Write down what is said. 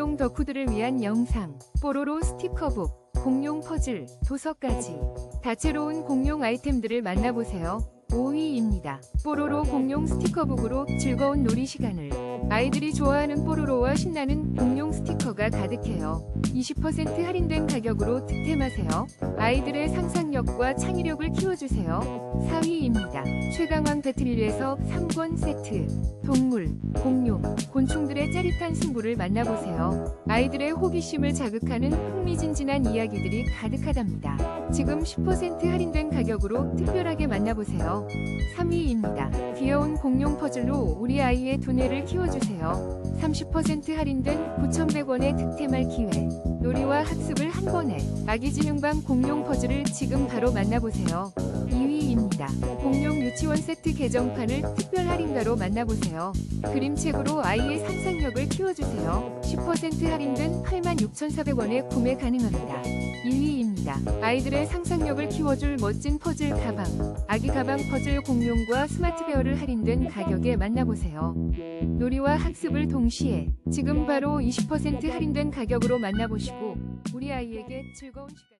공룡 덕후들을 위한 영상 뽀로로 스티커북, 공룡 퍼즐, 도서까지 다채로운 공룡 아이템들을 만나보세요. 5위입니다. 뽀로로 공룡 스티커북으로 즐거운 놀이 시간을 아이들이 좋아하는 뽀로로와 신나는 공룡 스티커가 가득해요. 20% 할인된 가격으로 득템하세요. 아이들의 상상력과 창의력을 키워주세요. 4위입니다. 최강왕 배틀리에서 3권 세트 동물, 공룡, 곤충들의 짜릿한 승부를 만나보세요. 아이들의 호기심을 자극하는 흥미진진한 이야기들이 가득하답니다. 지금 10% 할인된 가격으로 특별하게 만나보세요. 3위입니다. 귀여운 공룡 퍼즐로 우리 아이의 두뇌를 키워주세요. 30% 할인된 9,100원에 득템할 기회. 놀이와 학습을 한 번에 아기지능방 공룡 퍼즐을 지금 바로 만나보세요. 2위입니다. 유치원 세트 개정판을 특별 할인가로 만나보세요. 그림책으로 아이의 상상력을 키워주세요. 10% 할인된 86,400원에 구매 가능합니다. 1위입니다. 아이들의 상상력을 키워줄 멋진 퍼즐 가방. 아기 가방 퍼즐 공룡과 스마트 베어를 할인된 가격에 만나보세요. 놀이와 학습을 동시에 지금 바로 20% 할인된 가격으로 만나보시고 우리 아이에게 즐거운 시간